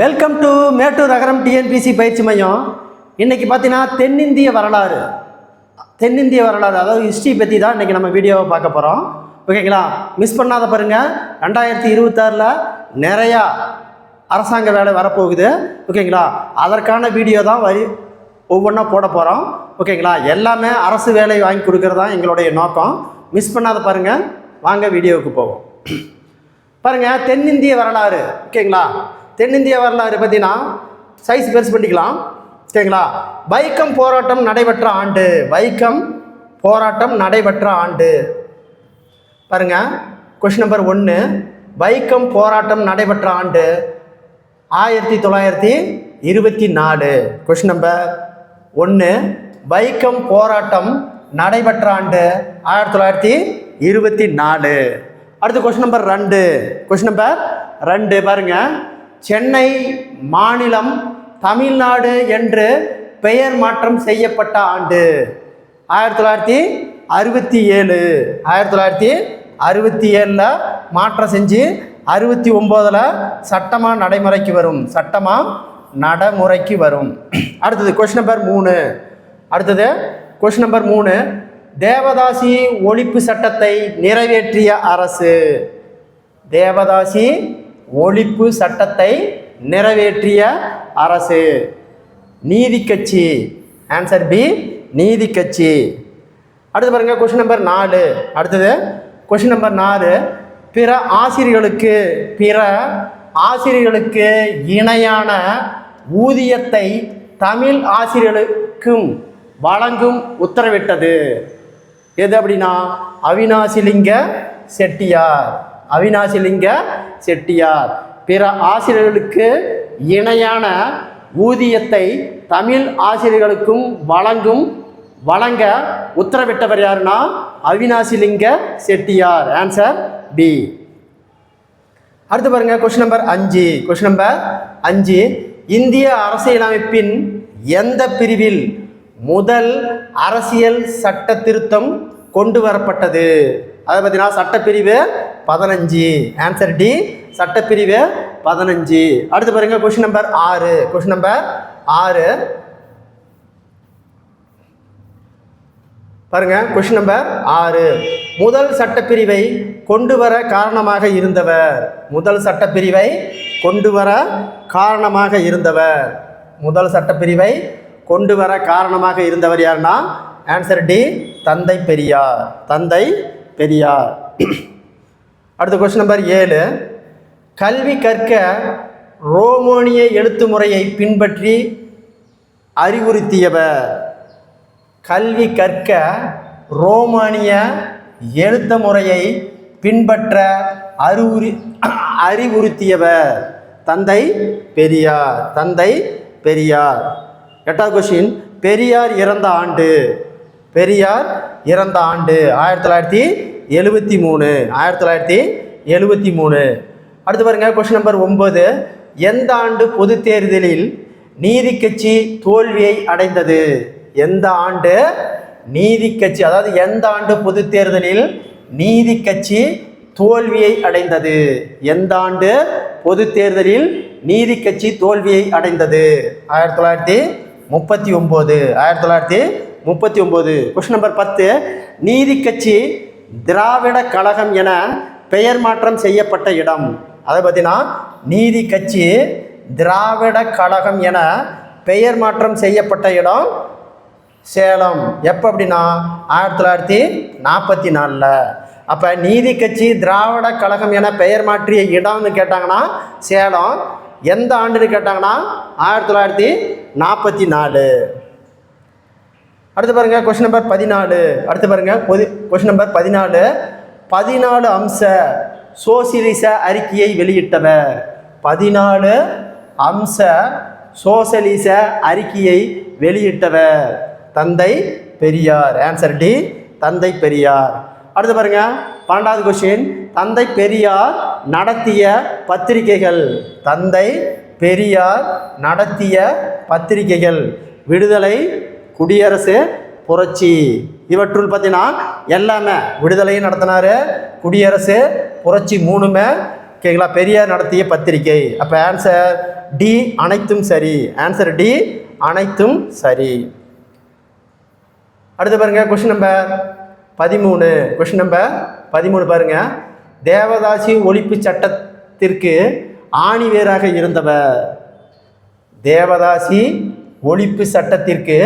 Welcome to Mettur நகரம் TNPSC பயிற்சி மையம். இன்னைக்கு பார்த்தீங்கன்னா தென்னிந்திய வரலாறு. தென்னிந்திய வரலாறு அதாவது ஹிஸ்ட்ரி பற்றி தான் இன்றைக்கி நம்ம வீடியோவை பார்க்க போகிறோம் ஓகேங்களா மிஸ் பண்ணாத பாருங்கள் ரெண்டாயிரத்தி இருபத்தாறில் நிறையா அரசாங்க வேலை வரப்போகுது. ஓகேங்களா அதற்கான வீடியோ தான் வரி ஒவ்வொன்றா போட போகிறோம் ஓகேங்களா எல்லாமே அரசு வேலை வாங்கி கொடுக்குறது தான் எங்களுடைய நோக்கம். மிஸ் பண்ணாத பாருங்கள் வாங்க வீடியோவுக்கு போவோம். பாருங்கள் தென்னிந்திய வரலாறு ஓகேங்களா? தென்னிந்திய வரலாறு பார்த்தீங்கன்னா சைஸ் பெருசு பண்ணிக்கலாம் ஓகேங்களா? வைக்கம் போராட்டம் நடைபெற்ற ஆண்டு வைக்கம் போராட்டம் நடைபெற்ற ஆண்டு. பாருங்கள் கொஷின் நம்பர் ஒன்று வைக்கம் போராட்டம் நடைபெற்ற ஆண்டு ஆயிரத்தி தொள்ளாயிரத்தி இருபத்தி நாலு. கொஷின் நம்பர் ஒன்று வைக்கம் போராட்டம் நடைபெற்ற ஆண்டு ஆயிரத்தி தொள்ளாயிரத்தி இருபத்தி நாலு. அடுத்து கொஸ்டின் நம்பர் ரெண்டு. கொஸ்டின் நம்பர் ரெண்டு பாருங்க. சென்னை மாநிலம் தமிழ்நாடு என்று பெயர் மாற்றம் செய்யப்பட்ட ஆண்டு. ஆயிரத்தி தொள்ளாயிரத்தி அறுபத்தி ஏழு. ஆயிரத்தி தொள்ளாயிரத்தி அறுபத்தி ஏழில் மாற்றம் செஞ்சு அறுபத்தி ஒம்போதில் சட்டமாக நடைமுறைக்கு வரும். சட்டமாக நடைமுறைக்கு வரும். அடுத்தது கொஷின் நம்பர் மூணு. அடுத்தது கொஷின் நம்பர் மூணு. தேவதாசி ஒழிப்பு சட்டத்தை நிறைவேற்றிய அரசு. தேவதாசி ஒழிப்பு சட்டத்தை நிறைவேற்றிய அரசு. நீதி கட்சி. ஆன்சர் பி நீதி கட்சி. அடுத்து பாருங்க கொஷின் நம்பர் நாலு. அடுத்தது கொஷின் நம்பர் நாலு. பிற ஆசிரியர்களுக்கு பிற ஆசிரியர்களுக்கு இணையான ஊதியத்தை தமிழ் ஆசிரியர்களுக்கும் வழங்கும் உத்தரவிட்டது. எது அப்படின்னா அவினாசிலிங்க செட்டியார். அவினாசிலிங்க செட்டியார். பிற ஆசிரியர்களுக்கு இணையான ஊதியத்தை தமிழ் ஆசிரியர்களுக்கும் வழங்கும் வழங்க உத்தரவிட்டவர் யாருன்னா அவினாசிலிங்க செட்டியார். ஆன்சர் பி அடுத்து பாருங்க கொஸ்டின் நம்பர் அஞ்சு. கொஸ்டின் நம்பர் அஞ்சு. இந்திய அரசியலமைப்பின் எந்த பிரிவில் முதல் அரசியல் சட்ட திருத்தம் கொண்டு வரப்பட்டது. அதை பார்த்தீங்கன்னா சட்டப்பிரிவு பதினஞ்சு. ஆன்சர் டி சட்டப்பிரிவு பதினஞ்சு. அடுத்து பாருங்க கொஸ்டின் நம்பர் ஆறு. கொஸ்டின் நம்பர் ஆறு. பாருங்க கொஸ்டின் நம்பர் ஆறு. முதல் சட்டப்பிரிவை கொண்டு வர காரணமாக இருந்தவர். முதல் சட்டப்பிரிவை கொண்டு வர காரணமாக இருந்தவர். முதல் சட்டப்பிரிவை கொண்டு வர காரணமாக இருந்தவர் யாருன்னா? ஆன்சர் டி தந்தை பெரியார். தந்தை பெரியார். அடுத்த கொஸ்டின் நம்பர் ஏழு. கல்வி கற்க ரோமானிய எழுத்து முறையை பின்பற்றி அறிவுறுத்தியவர். கல்வி கற்க ரோமானிய எழுத்த முறையை பின்பற்ற அறிவுறு அறிவுறுத்தியவர். தந்தை பெரியார். தந்தை பெரியார். எட்டாவது கொஸ்டின் பெரியார் இறந்த ஆண்டு. பெரியார் இறந்த ஆண்டு. ஆயிரத்தி தொள்ளாயிரத்தி எழுபத்தி மூணு. ஆயிரத்தி தொள்ளாயிரத்தி எழுபத்தி மூணு. அடுத்து பாருங்கள் கொஸ்டின் நம்பர் ஒன்பது. எந்த ஆண்டு பொது தேர்தலில் நீதி கட்சி தோல்வியை அடைந்தது? எந்த ஆண்டு நீதி கட்சி அதாவது எந்த ஆண்டு பொது தேர்தலில் நீதி கட்சி தோல்வியை அடைந்தது? எந்த ஆண்டு பொது தேர்தலில் நீதி கட்சி தோல்வியை அடைந்தது? ஆயிரத்தி தொள்ளாயிரத்தி முப்பத்தி ஒம்பது ஆயிரத்தி தொள்ளாயிரத்தி முப்பத்தி ஒம்பது கொஸ்டின் நம்பர் பத்து நீதி கட்சி திராவிட கழகம் என பெயர் மாற்றம் செய்யப்பட்ட இடம். அதை பார்த்தீங்கன்னா நீதி கட்சி திராவிட கழகம் என பெயர் மாற்றம் செய்யப்பட்ட இடம் சேலம். எப்போ அப்படின்னா ஆயிரத்தி தொள்ளாயிரத்தி நாற்பத்தி நாலில். அப்போ நீதி கட்சி திராவிட கழகம் என பெயர் மாற்றிய இடம்னு கேட்டாங்கன்னா சேலம். எந்த ஆண்டுன்னு கேட்டாங்கன்னா ஆயிரத்தி தொள்ளாயிரத்தி நாற்பத்தி நாலு அடுத்து பாருங்க கொஷின் நம்பர் பதினாலு. அடுத்து பாருங்க பொது கொஷின் நம்பர் பதினாலு. பதினாலு அம்ச சோசியலிச அறிக்கையை வெளியிட்டவர். பதினாலு அம்ச சோசலிச அறிக்கையை வெளியிட்டவர். தந்தை பெரியார். ஆன்சர் டி தந்தை பெரியார். அடுத்து பாருங்க பன்னெண்டாவது கொஸ்டின் தந்தை பெரியார் நடத்திய பத்திரிகைகள். தந்தை பெரியார் நடத்திய பத்திரிகைகள் விடுதலை குடியரசு புரட்சி. இவற்றுள் பார்த்தீங்கன்னா எல்லாமே விடுதலையும் நடத்தினாரு. குடியரசு புரட்சி மூணுமே ஓகேங்களா? பெரியார் நடத்திய பத்திரிகை. அப்போ ஆன்சர் டி அனைத்தும் சரி. ஆன்சர் டி அனைத்தும் சரி. அடுத்து பாருங்க கொஷின் நம்பர் பதிமூணு. கொஷின் நம்பர் பதிமூணு பாருங்க. தேவதாசி ஒழிப்பு சட்டத்திற்கு ஆணிவேராக இருந்தவர். தேவதாசி ஒழிப்பு சட்டத்திற்கு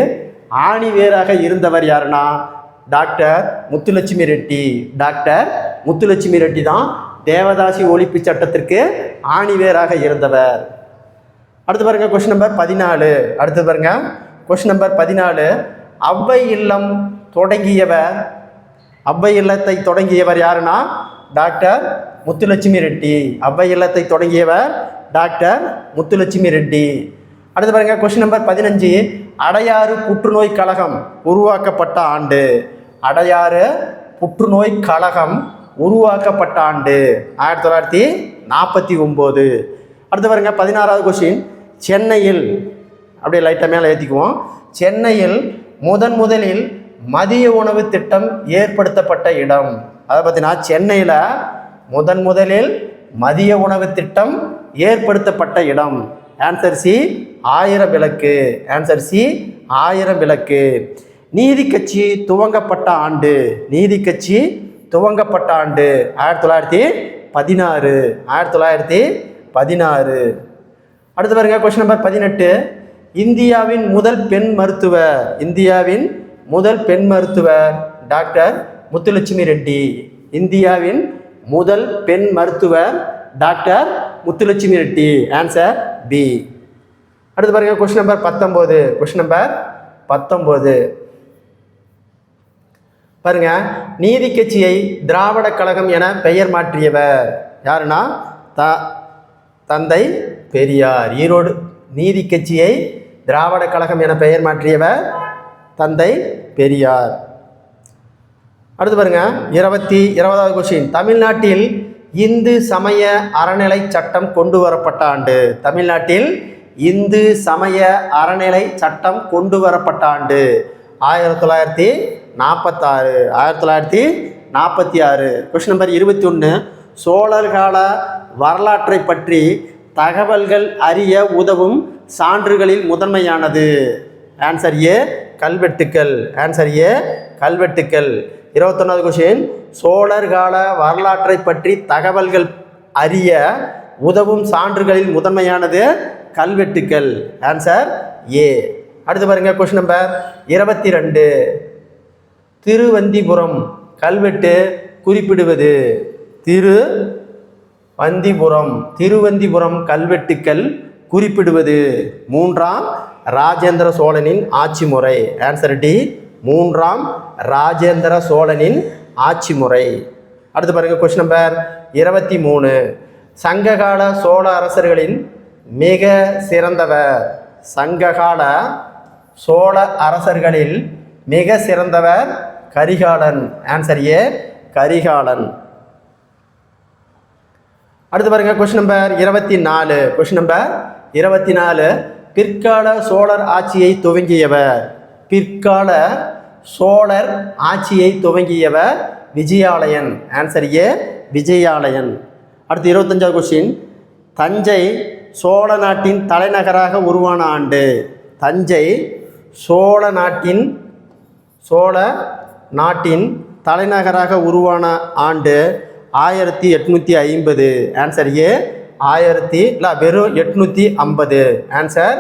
ஆணிவேராக இருந்தவர் யாருன்னா டாக்டர் முத்துலட்சுமி ரெட்டி. டாக்டர் முத்துலட்சுமி ரெட்டி தான் தேவதாசி ஒழிப்பு சட்டத்திற்கு ஆணிவேராக இருந்தவர். அடுத்து பாருங்க கொஸ்டின் நம்பர் பதினாலு. அடுத்து பாருங்க கொஸ்டின் நம்பர் பதினாலு. அவ்வை இல்லம் தொடங்கியவர் அவ்வை இல்லத்தை தொடங்கியவர் யாருன்னா டாக்டர் முத்துலட்சுமி ரெட்டி. அவ்வை இல்லத்தை தொடங்கியவர் டாக்டர் முத்துலட்சுமி ரெட்டி. அடுத்து பாருங்க கொஸ்டின் நம்பர் பதினஞ்சு. அடையாறு புற்றுநோய் கழகம் உருவாக்கப்பட்ட ஆண்டு. அடையாறு புற்றுநோய் கழகம் உருவாக்கப்பட்ட ஆண்டு. ஆயிரத்தி தொள்ளாயிரத்தி நாற்பத்தி ஒம்பது. அடுத்து பாருங்க பதினாறாவது கொஸ்டின் சென்னையில் அப்படியே லைட்டாக மேலே ஏற்றிக்குவோம் சென்னையில் முதன் முதலில் மதிய உணவு திட்டம் ஏற்படுத்தப்பட்ட இடம். அதை பார்த்தீங்கன்னா சென்னையில் முதன் முதலில் மதிய உணவு திட்டம் ஏற்படுத்தப்பட்ட இடம். ஆன்சர் சி ஆயிரம் விளக்கு. ஆன்சர் சி ஆயிரம் விளக்கு. நீதி கட்சி துவங்கப்பட்ட ஆண்டு. நீதி கட்சி துவங்கப்பட்ட ஆண்டு. ஆயிரத்தி தொள்ளாயிரத்தி பதினாறு. ஆயிரத்தி தொள்ளாயிரத்தி பதினாறு. அடுத்து பாருங்க கொஸ்டின் நம்பர் பதினெட்டு. இந்தியாவின் முதல் பெண் மருத்துவர். இந்தியாவின் முதல் பெண் மருத்துவர். டாக்டர் முத்துலட்சுமி ரெட்டி. இந்தியாவின் முதல் பெண் மருத்துவர். Doctor Muthulakshmi Reddy. Answer B அடுத்து பாருங்க கொஸ்டின் நம்பர் பத்தொம்போது கொஸ்டின் நம்பர் பத்தொம்போது பாருங்க நீதி கட்சியை திராவிட கழகம் என பெயர் மாற்றியவர் யாருன்னா? த தந்தை பெரியார். ஈரோடு நீதி கட்சியை திராவிட கழகம் என பெயர் மாற்றியவர் தந்தை பெரியார். அடுத்து பாருங்க இருபத்தி இருபதாவது கொஸ்டின் தமிழ்நாட்டில் இந்து சமய அறநிலை சட்டம் கொண்டு வரப்பட்ட ஆண்டு. தமிழ்நாட்டில் இந்து சமய அறநிலை சட்டம் கொண்டு வரப்பட்ட ஆண்டு. ஆயிரத்தி தொள்ளாயிரத்தி நாற்பத்தாறு ஆயிரத்தி தொள்ளாயிரத்தி நாற்பத்தி ஆறு கொஸ்டின் நம்பர் இருபத்தி ஒன்று சோழர் கால வரலாற்றை பற்றி தகவல்கள் அறிய உதவும் சான்றுகளில் முதன்மையானது. ஆன்சர் ஏ கல்வெட்டுக்கள். ஆன்சர் ஏ கல்வெட்டுக்கள். இருபத்தொன்னாவது கொஷின் சோழர் கால வரலாற்றை பற்றி தகவல்கள் அறிய உதவும் சான்றுகளில் முதன்மையானது கல்வெட்டுக்கள். ஆன்சர் ஏ அடுத்து பாருங்க கொஸ்டின் நம்பர் இருபத்தி ரெண்டு திருவந்திபுரம் கல்வெட்டு குறிப்பிடுவது. திரு வந்திபுரம் திருவந்திபுரம் கல்வெட்டுக்கள் குறிப்பிடுவது. மூன்றாம் ராஜேந்திர சோழனின் ஆட்சி முறை. ஆன்சர் டி மூன்றாம் ராஜேந்திர சோழனின் ஆட்சி முறை. அடுத்து பாருங்க கொஸ்டின் நம்பர் இருபத்தி மூணு. சங்ககால சோழ அரசர்களின் மிக சிறந்தவர். சங்ககால சோழ அரசர்களில் மிக சிறந்தவர் கரிகாலன். Answer A Karikalan. அடுத்து பாருங்க கொஸ்டின் நம்பர் இருபத்தி நாலு. கொஸ்டின் நம்பர் இருபத்தி நாலு. பிற்கால சோழர் ஆட்சியை துவங்கியவர். பிற்கால சோழர் ஆட்சியை துவங்கியவர் விஜயாலயன். Answer A Vijayalayan. அடுத்து இருபத்தஞ்சாவது கொஸ்டின் தஞ்சை சோழ நாட்டின் தலைநகராக உருவான ஆண்டு. தஞ்சை சோழ நாட்டின் சோழ நாட்டின் தலைநகராக உருவான ஆண்டு ஆயிரத்தி எட்நூற்றி ஐம்பது. ஆன்சர் ஏ ஆயிரத்தி இல்லை வெறும் எட்நூற்றி ஐம்பது. ஆன்சர்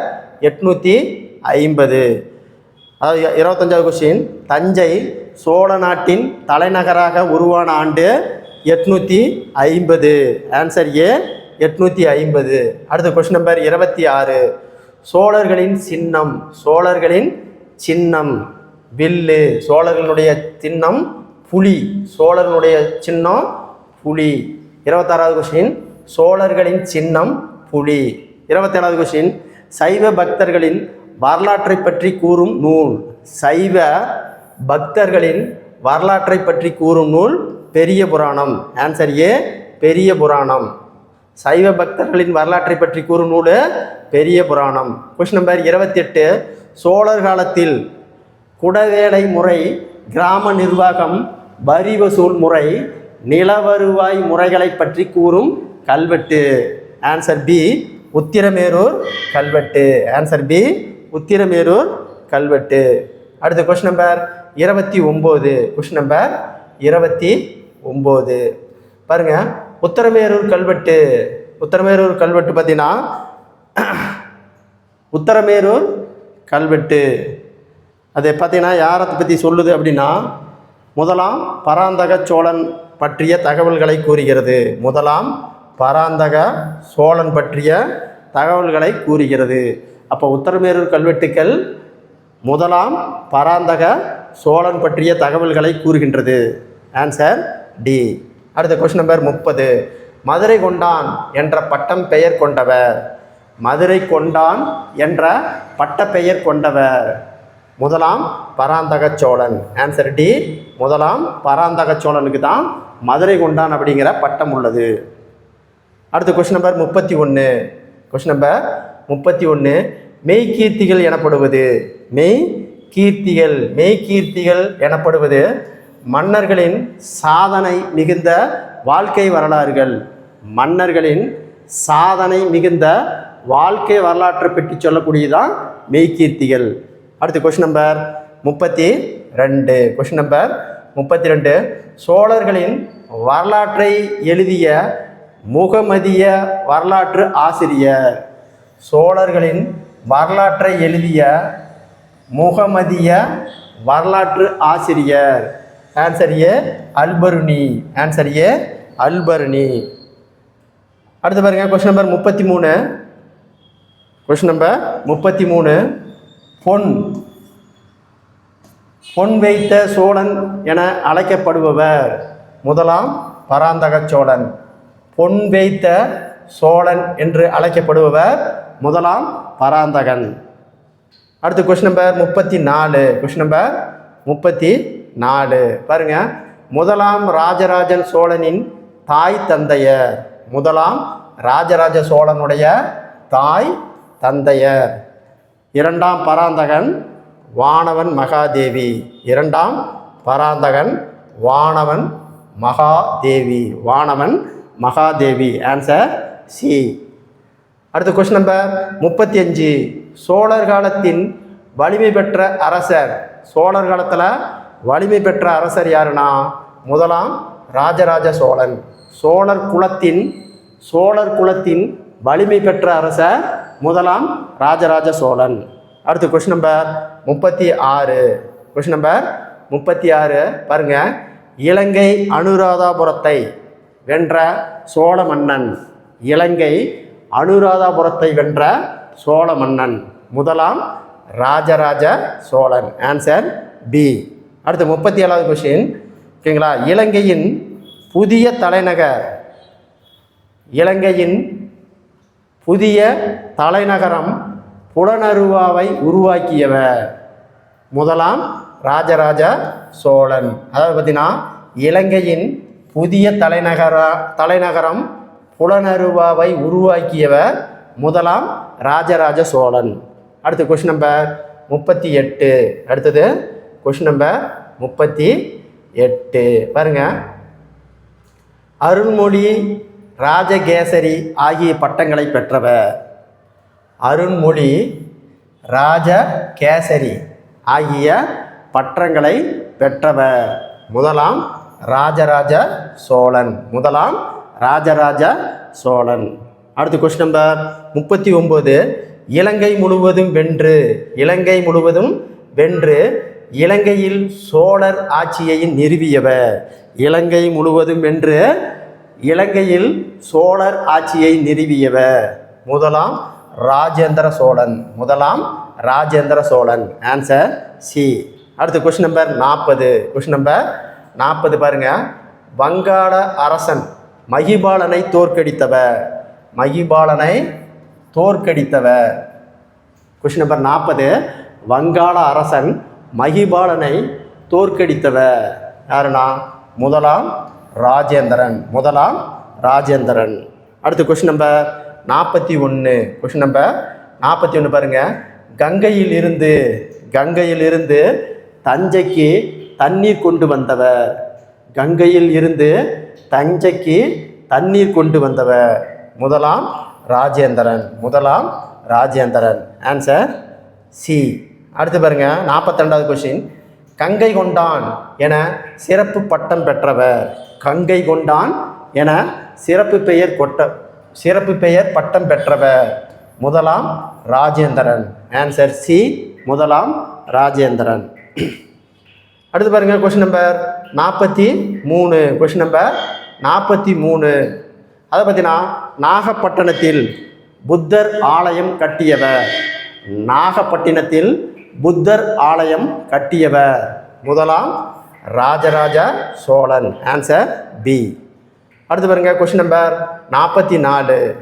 எட்நூற்றி ஐம்பது. அதாவது இருபத்தஞ்சாவது கொஸ்டின் தஞ்சை சோழ நாட்டின் தலைநகராக உருவான ஆண்டு எட்நூற்றி ஐம்பது. ஆன்சர் ஏ எட்நூற்றி ஐம்பது. அடுத்த கொஸ்டின் நம்பர் இருபத்தி ஆறு. சோழர்களின் சின்னம் சோழர்களின் சின்னம். வில்லு சோழர்களுடைய சின்னம் புலி. சோழர்களுடைய சின்னம் புலி. இருபத்தாறாவது கொஸ்டின் சோழர்களின் சின்னம் புலி. இருபத்தேழாவது கொஸ்டின் சைவ பக்தர்களின் வரலாற்றை பற்றி கூறும் நூல். சைவ பக்தர்களின் வரலாற்றை பற்றி கூறும் நூல் பெரிய புராணம். ஆன்சர் ஏ பெரிய புராணம். சைவ பக்தர்களின் வரலாற்றை பற்றி கூறும் நூல் பெரிய புராணம். கொஸ்டின் நம்பர் இருபத்தெட்டு. சோழர் காலத்தில் குடவேலை முறை கிராம நிர்வாகம் வரி வசூல் முறை நில வருவாய் முறைகளை பற்றி கூறும் கல்வெட்டு. ஆன்சர் பி உத்திரமேரூர் கல்வெட்டு. ஆன்சர் பி உத்திரமேரூர் கல்வெட்டு. அடுத்த கொஸ்டின் நம்பர் இருபத்தி ஒம்பது. கொஸ்டின் நம்பர் இருபத்தி ஒம்பது. பாருங்கள் உத்தரமேரூர் கல்வெட்டு. உத்தரமேரூர் கல்வெட்டு பார்த்தீங்கன்னா உத்தரமேரூர் கல்வெட்டு. அது பார்த்தீங்கன்னா யாரை பற்றி சொல்லுது அப்படின்னா முதலாம் பராந்தக சோழன் பற்றிய தகவல்களை கூறுகிறது. முதலாம் பராந்தக சோழன் பற்றிய தகவல்களை கூறுகிறது. அப்போ உத்தரமேரூர் கல்வெட்டுக்கள் முதலாம் பராந்தக சோழன் பற்றிய தகவல்களை கூறுகின்றது. ஆன்சர் டி அடுத்த கொஸ்டின் நம்பர் முப்பது. மதுரை கொண்டான் என்ற பட்டம் பெயர் கொண்டவர். மதுரை கொண்டான் என்ற பட்ட பெயர் கொண்டவர். முதலாம் பராந்தக சோழன். ஆன்சர் டி முதலாம் பராந்தக சோழனுக்கு தான் மதுரை கொண்டான் அப்படிங்கிற பட்டம் உள்ளது. அடுத்த கொஸ்டின் நம்பர் முப்பத்தி ஒன்று கொஸ்டின் நம்பர் முப்பத்தி ஒன்று மெய்கீர்த்திகள் எனப்படுவது. மெய் கீர்த்திகள் மெய்கீர்த்திகள் எனப்படுவது மன்னர்களின் சாதனை மிகுந்த வாழ்க்கை வரலாறுகள். மன்னர்களின் சாதனை மிகுந்த வாழ்க்கை வரலாற்றை பற்றி சொல்லக்கூடியதான் மெய்கீர்த்திகள். அடுத்து கொஸ்டின் நம்பர் முப்பத்தி ரெண்டு. கொஸ்டின் நம்பர் முப்பத்தி ரெண்டு. சோழர்களின் வரலாற்றை எழுதிய முகமதிய வரலாற்று ஆசிரியர். சோழர்களின் வரலாற்றை எழுதிய முகமதிய வரலாற்று ஆசிரியர். Answer A Alberuni. Answer A Alberuni. அடுத்து பாருங்க கொஸ்டின் நம்பர் முப்பத்தி மூணு கொஸ்டின் நம்பர் முப்பத்தி மூணு பொன். பொன் வைத்த சோழன் என அழைக்கப்படுபவர். முதலாம் பராந்தக சோழன். பொன் வைத்த சோழன் என்று அழைக்கப்படுபவர் முதலாம் பராந்தகன். அடுத்து கொஸ்டின் நம்பர் முப்பத்தி நாலு கொஸ்டின் நம்பர் முப்பத்தி நாலு பாருங்க. முதலாம் ராஜராஜன் சோழனின் தாய் தந்தையர். முதலாம் ராஜராஜ சோழனுடைய தாய் தந்தையர். இரண்டாம் பராந்தகன் வானவன் மகாதேவி. இரண்டாம் பராந்தகன் வானவன் மகாதேவி. வானவன் மகாதேவி ஆன்சர் சி அடுத்த கொஸ்டின் நம்பர் முப்பத்தி அஞ்சு. சோழர் காலத்தின் வலிமை பெற்ற அரசர். சோழர் காலத்தில் வலிமை பெற்ற அரசர் யாருன்னா? முதலாம் ராஜராஜ சோழன். சோழர் குலத்தின் சோழர் குலத்தின் வலிமை பெற்ற அரசர் முதலாம் ராஜராஜ சோழன். அடுத்து கொஸ்டின் நம்பர் முப்பத்தி ஆறு. கொஸ்டின் நம்பர் முப்பத்தி ஆறு பாருங்கள் இலங்கை அனுராதாபுரத்தை வென்ற சோழ மன்னன் இலங்கை அனுராதாபுரத்தை வென்ற சோழ மன்னன் முதலாம் ராஜராஜ சோழன். ஆன்சர் பி அடுத்து முப்பத்தி ஏழாவது கொஷின் ஓகேங்களா? இலங்கையின் புதிய தலைநகர். இலங்கையின் புதிய தலைநகரம் புலனருவாவை உருவாக்கியவர். முதலாம் ராஜராஜ சோழன். அதாவது பார்த்தீங்கன்னா இலங்கையின் புதிய தலைநகர தலைநகரம் புலனருவாவை உருவாக்கியவர் முதலாம் ராஜராஜ சோழன். அடுத்து கொஷின் நம்பர் முப்பத்தி எட்டு. அடுத்தது கொஷின் நம்பர் முப்பத்தி எட்டு. பாருங்க. அருண்மொழி ராஜகேசரி ஆகிய பட்டங்களை பெற்றவர். அருண்மொழி ராஜகேசரி ஆகிய பட்டங்களை பெற்றவர். முதலாம் ராஜராஜ சோழன். முதலாம் ராஜராஜ சோழன். அடுத்து கொஸ்டின் நம்பர் முப்பத்தி ஒம்பது இலங்கை முழுவதும் வென்று இலங்கை முழுவதும் வென்று இலங்கையில் சோழர் ஆட்சியை நிறுவியவர். இலங்கை முழுவதும் வென்று இலங்கையில் சோழர் ஆட்சியை நிறுவியவர். முதலாம் ராஜேந்திர சோழன். முதலாம் ராஜேந்திர சோழன். ஆன்சர் சி அடுத்து கொஸ்டின் நம்பர் நாற்பது. கொஸ்டின் நம்பர் நாற்பது பாருங்க. வங்காள அரசன் மகிபாலனை தோற்கடித்தவர். மகிபாலனை தோற்கடித்தவர். கொஷின் நம்பர் நாற்பது. வங்காள அரசன் மகிபாலனை தோற்கடித்தவர். யாருன்னா? முதலாம் ராஜேந்திரன். முதலாம் ராஜேந்திரன். அடுத்து கொஸ்டின் நம்பர் நாற்பத்தி ஒன்று கொஸ்டின் நம்பர் நாற்பத்தி ஒன்று பாருங்கள் கங்கையில் இருந்து கங்கையில் இருந்து தஞ்சைக்கு தண்ணீர் கொண்டு வந்தவர். கங்கையில் இருந்து தஞ்சைக்கு தண்ணீர் கொண்டு வந்தவர். முதலாம் ராஜேந்திரன். முதலாம் ராஜேந்திரன். ஆன்சர் சி அடுத்து பாருங்க நாற்பத்தி கொஷின் கொஸ்டின் கங்கை கொண்டான் என சிறப்பு பட்டம் பெற்றவர். கங்கை கொண்டான் என சிறப்பு பெயர் கொட்ட சிறப்பு பெயர் பட்டம் பெற்றவர். முதலாம் ராஜேந்திரன். ஆன்சர் சி முதலாம் ராஜேந்திரன். அடுத்து பாருங்க கொஸ்டின் நம்பர் நாற்பத்தி மூணு. கொஸ்டின் நம்பர் நாற்பத்தி மூணு. அதை பார்த்தீங்கன்னா நாகப்பட்டினத்தில் புத்தர் ஆலயம் கட்டியவர். நாகப்பட்டினத்தில் புத்தர் ஆலயம் கட்டியவர். முதலாம் ராஜராஜ சோழன். ஆன்சர் பி அடுத்து பாருங்க கொஸ்டின் நம்பர் நாற்பத்தி நாலு.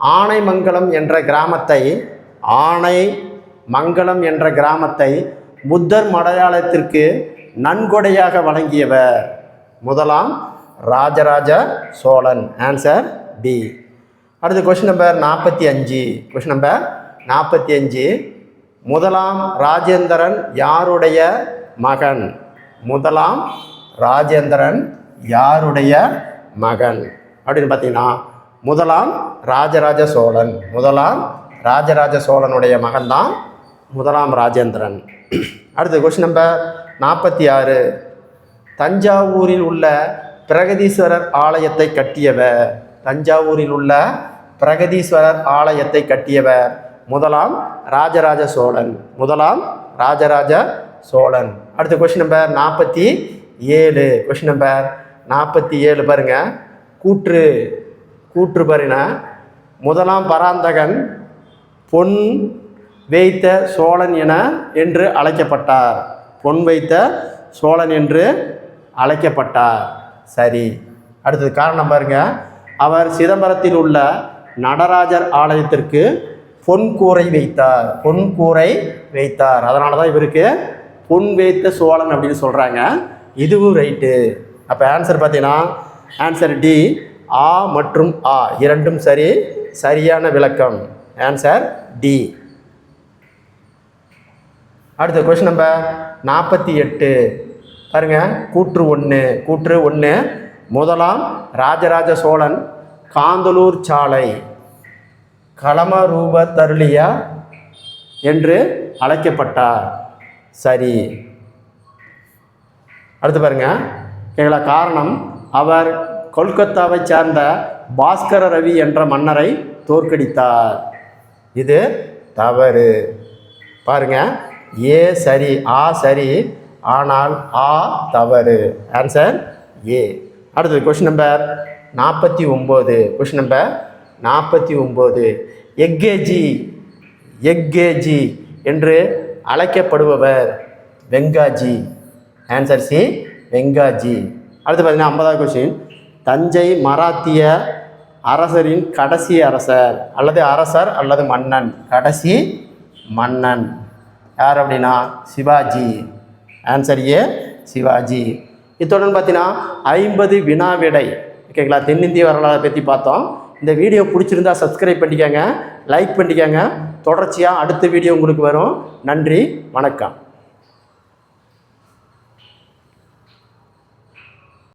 ஆனைமங்கலம் என்ற கிராமத்தை ஆனை மங்கலம் என்ற கிராமத்தை புத்தர் மடையாளத்திற்கு நன்கொடையாக வழங்கியவர் முதலாம் ராஜராஜ சோழன். ஆன்சர் டி அடுத்து கொஸ்டின் நம்பர் நாற்பத்தி அஞ்சு. கொஸ்டின் நம்பர் நாற்பத்தி அஞ்சு. முதலாம் ராஜேந்திரன் யாருடைய மகன்? முதலாம் ராஜேந்திரன் யாருடைய மகன்? அப்படின்னு பார்த்தீங்கன்னா முதலாம் ராஜராஜ சோழன். முதலாம் ராஜராஜ சோழனுடைய மகன்தான் முதலாம் ராஜேந்திரன். அடுத்து கொஸ்டின் நம்பர் நாற்பத்தி ஆறு தஞ்சாவூரில் உள்ள பிரகதீஸ்வரர் ஆலயத்தை கட்டியவர். தஞ்சாவூரில் உள்ள பிரகதீஸ்வரர் ஆலயத்தை கட்டியவர். முதலாம் ராஜராஜ சோழன். முதலாம் ராஜராஜ சோழன். அடுத்த கொஸ்டின் நம்பர் நாற்பத்தி ஏழு. கொஸ்டின் நம்பர் நாற்பத்தி ஏழு பாருங்க. கூற்று கூற்று பாருங்க முதலாம் பராந்தகன் பொன் வைத்த சோழன் என என்று அழைக்கப்பட்டார். பொன் வைத்த சோழன் என்று அழைக்கப்பட்டார். சரி அடுத்தது காரணம் பாருங்க. அவர் சிதம்பரத்தில் உள்ள நடராஜர் ஆலயத்திற்கு பொன் கூரை வைத்தார். பொன் கூரை வைத்தார். அதனால தான் இவருக்கு பொன் வைத்த சோழன் அப்படின்னு சொல்கிறாங்க இதுவும் ரைட்டு. அப்போ ஆன்சர் பார்த்தீங்கன்னா ஆன்சர் டி ஆ மற்றும் ஆ. இரண்டும் சரி சரியான விளக்கம். ஆன்சர் டி அடுத்த கொஸ்டின் நம்பர் நாற்பத்தி எட்டு. பாருங்கள் கூற்று ஒன்று கூற்று ஒன்று முதலாம் ராஜராஜ சோழன் காந்தலூர் சாலை. களமரூப தருளியா என்று அழைக்கப்பட்டார். சரி. அடுத்து பாருங்க எங்களை காரணம் அவர் கொல்கத்தாவை சார்ந்த பாஸ்கர ரவி என்ற மன்னரை தோற்கடித்தார். இது தவறு. பாருங்கள் ஏ சரி ஆ சரி ஆனால் ஆ தவறு. ஆன்சர் ஏ அடுத்தது கொஷின் நம்பர் நாற்பத்தி ஒம்பது. கொஷின் நம்பர் நாற்பத்தி ஒம்பது. எக்கேஜி எக்கேஜி என்று அழைக்கப்படுபவர் வெங்காஜி. Answer C வெங்காஜி. அடுத்து பார்த்தீங்கன்னா ஐம்பதாவது கொஸ்டின் தஞ்சை மராத்திய அரசரின் கடைசி அரசர் அல்லது அரசர் அல்லது மன்னன். கடைசி மன்னன். யார் அப்படின்னா சிவாஜி. Answer A Sivaji. இத்துடன் பார்த்தீங்கன்னா ஐம்பது வினா விடை. ஓகேங்களா? தென்னிந்திய வரலாறை பற்றி பார்த்தோம். இந்த வீடியோ பிடிச்சிருந்தா சப்ஸ்கிரைப் பண்ணிக்கோங்க லைக் பண்ணிக்கோங்க. தொடர்ச்சியாக அடுத்த வீடியோ உங்களுக்கு வரும். நன்றி வணக்கம்.